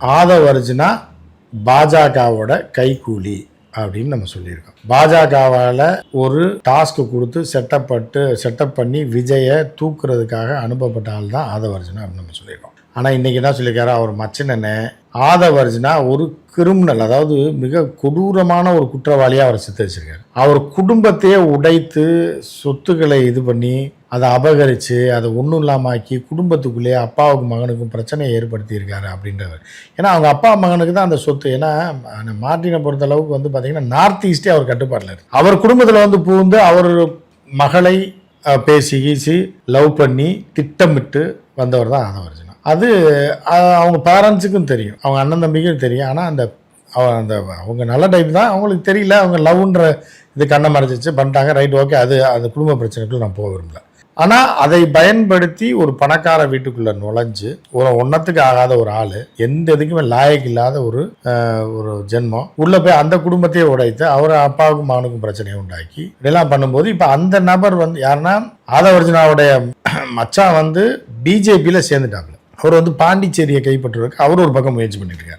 ஆதவர்ஜுனா பாஜகவோட கைக்கூலி அப்படின்னு நம்ம சொல்லியிருக்கோம். பாஜகவால் ஒரு டாஸ்க் கொடுத்து செட்டப் பட்டு செட்டப் பண்ணி விஜயை தூக்குறதுக்காக அனுப்பப்பட்ட ஆள் தான் ஆதவர்ஜுனா அப்படின்னு நம்ம சொல்லியிருக்கோம். ஆனால் இன்றைக்கி என்ன சொல்லியிருக்காரு? அவர் மச்சினனை ஆதவர்ஜுனா ஒரு கிரிமினல் அதாவது மிக கொடூரமான ஒரு குற்றவாளியாக அவர் சித்தரிச்சிருக்காரு அவர் குடும்பத்தையே உடைத்து சொத்துக்களை இது பண்ணி அதை அபகரித்து அதை ஒன்றும் இல்லாமல் ஆக்கி குடும்பத்துக்குள்ளேயே அப்பாவுக்கும் மகனுக்கும் பிரச்சனையை ஏற்படுத்தியிருக்காரு அப்படின்றவர். ஏன்னா அவங்க அப்பா மகனுக்கு தான் அந்த சொத்து. ஏன்னா மார்டினை பொறுத்த அளவுக்கு வந்து பார்த்திங்கன்னா நார்த் ஈஸ்டே அவர் கட்டுப்பாட்டில் இருக்கு. அவர் குடும்பத்தில் வந்து பூந்து அவர் மகளை பேசி கீசி லவ் பண்ணி திட்டமிட்டு வந்தவர் தான் ஆதவர்ஜுனா அது அவங்க பேரண்ட்ஸுக்கும் தெரியும். அவங்க அண்ணன் தம்பிக்கும் தெரியும். ஆனால் அந்த அவன் அந்த அவங்க நல்ல டைப் தான். அவங்களுக்கு தெரியல. அவங்க லவ்ன்ற இது கண்ணை மறைச்சிச்சு பண்ணிட்டாங்க. ரைட் ஓகே அது அந்த குடும்ப பிரச்சனைக்குள்ள நான் போக விரும்பல. ஆனால் அதை பயன்படுத்தி ஒரு பணக்கார வீட்டுக்குள்ளே நுழைஞ்சு ஒரு ஒன்றத்துக்கு ஆகாத ஒரு ஆள் எந்த இதுக்குமே லாயக்கு இல்லாத ஒரு ஒரு ஜென்மம் உள்ளே போய் அந்த குடும்பத்தையே உடைத்து அவர் அப்பாவுக்கும் மகனுக்கும் பிரச்சனையை உண்டாக்கி இதெல்லாம் பண்ணும்போது இப்போ அந்த நபர் வந்து யாருன்னா ஆதவர்ஜுனாவுடைய மச்சான் வந்து பிஜேபியில் சேர்ந்துட்டாப்புல. அவர் வந்து பாண்டிச்சேரியை கைப்பற்றுவதற்கு அவர் ஒரு பக்கம் முயற்சி பண்ணிட்டு